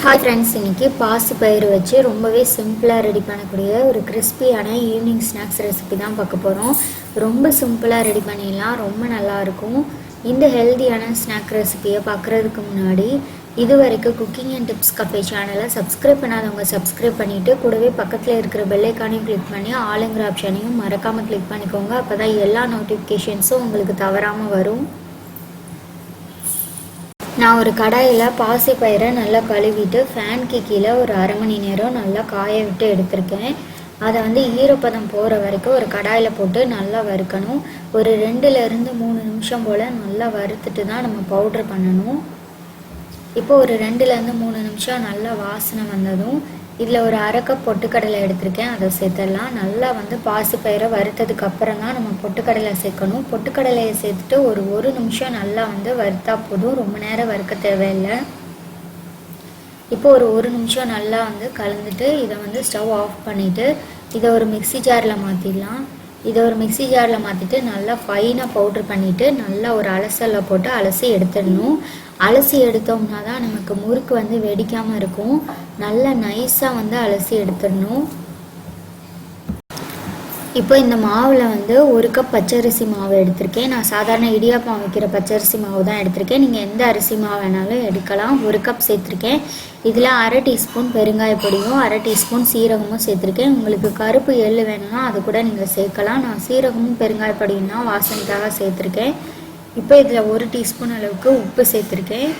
Hi friends இன்றைக்கி பாசி பயிறு வச்சு ரொம்பவே சிம்பிளாக ரெடி பண்ணக்கூடிய ஒரு கிறிஸ்பியான ஈவினிங் ஸ்நாக்ஸ் ரெசிபி தான் பார்க்க போகிறோம் ரொம்ப சிம்பிளாக ரெடி பண்ணிடலாம். ரொம்ப நல்லாயிருக்கும் இந்த ஹெல்த்தியான ஸ்நாக் ரெசிபியை பார்க்குறதுக்கு முன்னாடி இது வரைக்கும் குக்கிங் அண்ட் டிப்ஸ் கஃபே சேனலை சப்ஸ்கிரைப் பண்ணாதவங்க சப்ஸ்கிரைப் பண்ணிவிட்டு கூடவே பக்கத்தில் இருக்கிற பெல்லைக்கானையும் கிளிக் பண்ணி ஆளுங்கிற ஆப்ஷனையும் மறக்காமல் கிளிக் பண்ணிக்கோங்க. அப்போ தான் எல்லா நோட்டிஃபிகேஷன்ஸும் உங்களுக்கு தவறாமல் வரும். நான் ஒரு கடாயில் பாசி பயிரை நல்லா கழுவிட்டு ஃபேனுக்கு கீழே ஒரு அரை மணி நேரம் நல்லா காய விட்டு எடுத்திருக்கேன். அதை வந்து ஈரப்பதம் போகிற வரைக்கும் ஒரு கடாயில் போட்டு நல்லா வறுக்கணும். ஒரு ரெண்டுலேருந்து மூணு நிமிஷம் போல் நல்லா வறுத்துட்டு தான் நம்ம பவுட்ரு பண்ணணும். இப்போ ஒரு ரெண்டுலேருந்து மூணு நிமிஷம் நல்லா வாசனை வந்ததும் இதில் ஒரு அரை கப் பொட்டுக்கடலை எடுத்திருக்கேன். அதை சேர்த்துடலாம். நல்லா வந்து பாசி பயிரை வறுத்ததுக்கு அப்புறம் தான் நம்ம பொட்டுக்கடலை சேர்க்கணும். பொட்டுக்கடலையை சேர்த்துட்டு ஒரு ஒரு நிமிஷம் நல்லா வந்து வறுத்தா போதும். ரொம்ப நேரம் வறுக்க தேவையில்லை. இப்போ ஒரு ஒரு நிமிஷம் நல்லா வந்து கலந்துட்டு இதை வந்து ஸ்டவ் ஆஃப் பண்ணிவிட்டு இதை ஒரு மிக்ஸி ஜாரில் மாற்றிடலாம் இதை ஒரு மிக்ஸி ஜாரில் மாற்றிட்டு நல்லா ஃபைனாக பவுட்ரு பண்ணிவிட்டு நல்லா ஒரு அலசலில் போட்டு அலசி எடுத்துடணும். அலசி எடுத்தோம்னா தான் நமக்கு முறுக்கு வந்து வெடிக்காமல் இருக்கும். நல்லா நைஸாக வந்து அலசி எடுத்துடணும். இப்போ இந்த மாவில் வந்து ஒரு கப் பச்சரிசி மாவு எடுத்திருக்கேன். நான் சாதாரண இடியாப்பம் வைக்கிற பச்சரிசி மாவு தான் எடுத்திருக்கேன். நீங்கள் எந்த அரிசி மாவு வேணாலும் எடுக்கலாம். ஒரு கப் சேர்த்துருக்கேன். இதில் அரை டீஸ்பூன் பெருங்காய பொடியும் அரை டீஸ்பூன் சீரகமும் சேர்த்துருக்கேன். உங்களுக்கு கருப்பு எள்ளு வேணும்னா அது கூட நீங்கள் சேர்க்கலாம். நான் சீரகமும் பெருங்காய பொடியும் தான் வாசனைக்காக சேர்த்துருக்கேன். இப்போ இதில் ஒரு டீஸ்பூன் அளவுக்கு உப்பு சேர்த்துருக்கேன்.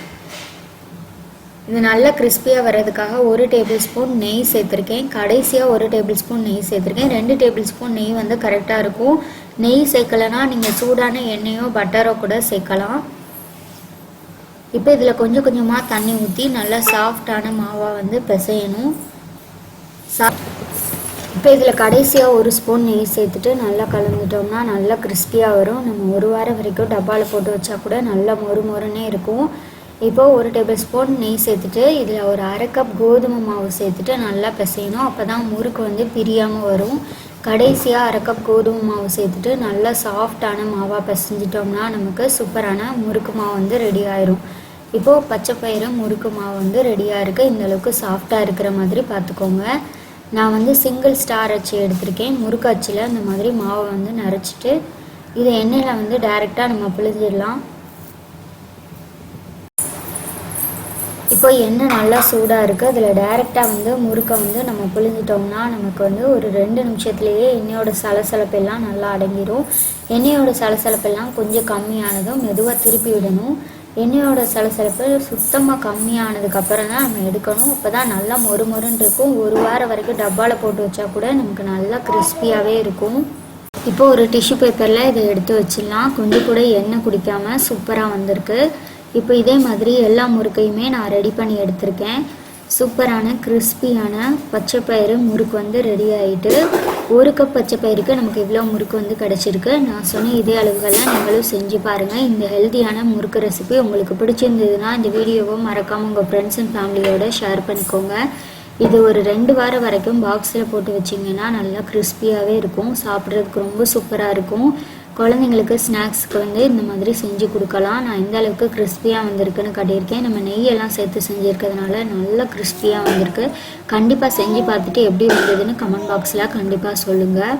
இது நல்லா கிறிஸ்பியாக வர்றதுக்காக ஒரு டேபிள் ஸ்பூன் நெய் சேர்த்துருக்கேன். கடைசியாக ஒரு டேபிள் ஸ்பூன் நெய் சேர்த்துருக்கேன். ரெண்டு டேபிள் ஸ்பூன் நெய் வந்து கரெக்டாக இருக்கும். நெய் சேர்க்கலைன்னா நீங்கள் சூடான எண்ணெயோ பட்டரோ கூட சேர்க்கலாம். இப்போ இதில் கொஞ்சம் கொஞ்சமாக தண்ணி ஊற்றி நல்லா சாஃப்டான மாவாக வந்து பிசையணும். சா இப்போ இதில் கடைசியாக ஒரு ஸ்பூன் நெய் சேர்த்துட்டு நல்லா கலந்துட்டோம்னா நல்லா கிறிஸ்பியாக வரும். நம்ம ஒரு வாரம் வரைக்கும் டப்பாவில் போட்டு வச்சா கூட நல்லா மொறு மொறுன்னே இருக்கும். இப்போ ஒரு டேபிள் ஸ்பூன் நெய் சேர்த்துட்டு இதில் ஒரு அரை கப் கோதுமை மாவு சேர்த்துட்டு நல்லா பிசையணும். அப்போ தான் முறுக்கு வந்து பிரியாமல் வரும். கடைசியாக அரை கப் கோதுமை மாவு சேர்த்துட்டு நல்லா சாஃப்டான மாவாக பிசைஞ்சிட்டோம்னா நமக்கு சூப்பரான முறுக்கு மாவு வந்து ரெடி ஆயிரும். இப்போது பச்சை பயிறு முறுக்கு மாவு வந்து ரெடியாக இருக்குது இந்தளவுக்கு சாஃப்டாக இருக்கிற மாதிரி பார்த்துக்கோங்க. நான் வந்து சிங்கிள் ஸ்டார் அச்சு எடுத்திருக்கேன். முறுக்கு அச்சில் இந்த மாதிரி மாவை வந்து நரைச்சிட்டு இதை எண்ணெயில் வந்து டைரெக்டாக நம்ம பிழிஞ்சிடலாம். இப்போ எண்ணெய் நல்லா சூடாக இருக்குது அதில் டைரெக்டாக வந்து முறுக்கை வந்து நம்ம புழிஞ்சிட்டோம்னா நமக்கு வந்து ஒரு ரெண்டு நிமிஷத்துலேயே எண்ணெயோட சலசலப்பெல்லாம் நல்லா அடங்கிடும் எண்ணெயோட சலசலப்பெல்லாம் கொஞ்சம் கம்மியானதும் மெதுவாக திருப்பி விடணும். எண்ணெயோட சலசலப்பு சுத்தமாக கம்மியானதுக்கப்புறம் தான் நம்ம எடுக்கணும். அப்போ தான் நல்லா மொறு மொறுன்னு இருக்கும். ஒரு வாரம் வரைக்கும் டப்பாவில் போட்டு வச்சா கூட நமக்கு நல்லா கிறிஸ்பியாகவே இருக்கும். இப்போ ஒரு டிஷ்யூ பேப்பரில் இதை எடுத்து வச்சிடலாம். கொஞ்சம் கூட எண்ணெய் குடிக்காமல் சூப்பராக வந்திருக்கு. இப்போ இதே மாதிரி எல்லா முறுக்கையுமே நான் ரெடி பண்ணி எடுத்திருக்கேன். சூப்பரான கிறிஸ்பியான பச்சை பயிறு முறுக்கு வந்து ரெடி ஆகிட்டு ஒரு கப் பச்சை பயிருக்கு நமக்கு இவ்வளோ முறுக்கு வந்து கிடச்சிருக்கு. நான் சொன்ன இதே அளவுகள்லாம் நீங்களும் செஞ்சு பாருங்கள் இந்த ஹெல்த்தியான முறுக்கு ரெசிபி உங்களுக்கு பிடிச்சிருந்ததுன்னா இந்த வீடியோவை மறக்காமல் உங்கள் ஃப்ரெண்ட்ஸ் அண்ட் ஃபேமிலியோட ஷேர் பண்ணிக்கோங்க. இது ஒரு ரெண்டு வாரம் வரைக்கும் பாக்ஸில் போட்டு வச்சிங்கன்னா நல்லா கிறிஸ்பியாகவே இருக்கும். சாப்பிட்றதுக்கு ரொம்ப சூப்பராக இருக்கும். குழந்தைங்களுக்கு ஸ்நாக்ஸ்க்கு வந்து இந்த மாதிரி செஞ்சு கொடுக்கலாம். நான் எந்த அளவுக்கு கிறிஸ்பியாக வந்திருக்குன்னு காட்டியிருக்கேன். நம்ம நெய்யெல்லாம் சேர்த்து செஞ்சுருக்கிறதுனால நல்லா கிறிஸ்பியாக வந்திருக்கு. கண்டிப்பாக செஞ்சு பார்த்துட்டு எப்படி வந்ததுன்னு கமெண்ட் பாக்ஸில் கண்டிப்பாக சொல்லுங்கள்